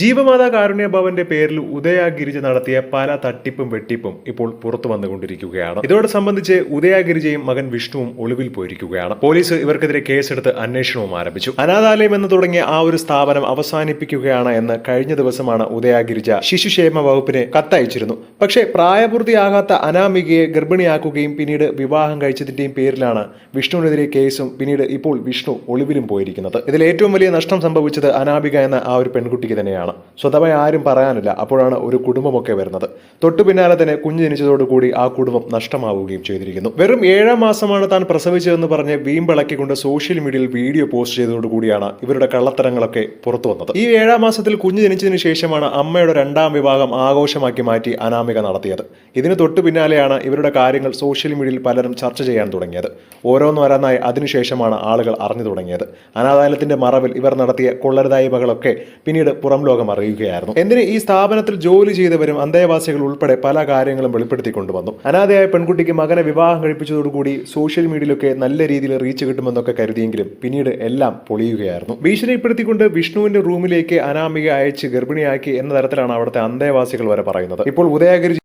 ജീവമാതാ കാരുണ്യഭവന്റെ പേരിൽ ഉദയഗിരിജ നടത്തിയ പല തട്ടിപ്പും വെട്ടിപ്പും ഇപ്പോൾ പുറത്തു വന്നുകൊണ്ടിരിക്കുകയാണ്. ഇതോടെ സംബന്ധിച്ച് ഉദയഗിരിജയും മകൻ വിഷ്ണുവും ഒളിവിൽ പോയിരിക്കുകയാണ്. പോലീസ് ഇവർക്കെതിരെ കേസെടുത്ത് അന്വേഷണവും ആരംഭിച്ചു. അനാഥാലയം എന്ന് തുടങ്ങിയ ആ ഒരു സ്ഥാപനം അവസാനിപ്പിക്കുകയാണ് എന്ന് കഴിഞ്ഞ ദിവസമാണ് ഉദയഗിരിജ ശിശുക്ഷേമ വകുപ്പിന് കത്തയച്ചിരുന്നു. പക്ഷേ പ്രായപൂർത്തിയാകാത്ത അനാമികയെ ഗർഭിണിയാക്കുകയും പിന്നീട് വിവാഹം കഴിച്ചതിന്റെയും പേരിലാണ് വിഷ്ണുവിനെതിരെ കേസും പിന്നീട് ഇപ്പോൾ വിഷ്ണു ഒളിവിലും പോയിരിക്കുന്നത്. ഇതിൽ ഏറ്റവും വലിയ നഷ്ടം സംഭവിച്ചത് അനാമിക എന്ന ആ ഒരു പെൺകുട്ടിക്ക് തന്നെയാണ്. സ്വതമായി ആരും പറയാനില്ല. അപ്പോഴാണ് ഒരു കുടുംബമൊക്കെ വരുന്നത്. തൊട്ടു പിന്നാലെ തന്നെ കുഞ്ഞ് ജനിച്ചതോടുകൂടി ആ കുടുംബം നഷ്ടമാവുകയും ചെയ്തിരിക്കുന്നു. വെറും ഏഴാം മാസമാണ് താൻ പ്രസവിച്ചതെന്ന് പറഞ്ഞ് വീമ്പിളക്കിക്കൊണ്ട് സോഷ്യൽ മീഡിയയിൽ വീഡിയോ പോസ്റ്റ് ചെയ്തതോടുകൂടിയാണ് ഇവരുടെ കള്ളത്തരങ്ങളൊക്കെ പുറത്തു വന്നത്. ഈ ഏഴാം മാസത്തിൽ കുഞ്ഞ് ജനിച്ചതിന് ശേഷമാണ് അമ്മയുടെ രണ്ടാം വിഭാഗം ആഘോഷമാക്കി മാറ്റി അനാമിക നടത്തിയത്. ഇതിന് തൊട്ടു പിന്നാലെയാണ് ഇവരുടെ കാര്യങ്ങൾ സോഷ്യൽ മീഡിയയിൽ പലരും ചർച്ച ചെയ്യാൻ തുടങ്ങിയത്. ഓരോന്ന് വരാനായി അതിനുശേഷമാണ് ആളുകൾ അറിഞ്ഞു തുടങ്ങിയത്. അനാഥാലയത്തിന്റെ മറവിൽ ഇവർ നടത്തിയ കൊള്ളരുതായ്മകളൊക്കെ പിന്നീട് പുറം ലോകം അറിയുകയായിരുന്നു. എന്തിന് ഈ സ്ഥാപനത്തിൽ ജോലി ചെയ്തവരും അന്തേവാസികൾ ഉൾപ്പെടെ പല കാര്യങ്ങളും വെളിപ്പെടുത്തിക്കൊണ്ടുവന്നു. അനാഥയായ പെൺകുട്ടിക്ക് മകനെ വിവാഹം കഴിപ്പിച്ചതോടുകൂടി സോഷ്യൽ മീഡിയയിലൊക്കെ നല്ല രീതിയിൽ റീച്ച് കിട്ടുമെന്നൊക്കെ കരുതിയെങ്കിലും പിന്നീട് എല്ലാം പൊളിയുകയായിരുന്നു. ഭീഷണിപ്പെടുത്തിക്കൊണ്ട് വിഷ്ണുവിന്റെ റൂമിലേക്ക് അനാമിക അയച്ച് ഗർഭിണിയാക്കി എന്ന തരത്തിലാണ് അവിടുത്തെ അന്തേവാസികൾ വരെ പറയുന്നത്. ഇപ്പോൾ ഉദയഗിരി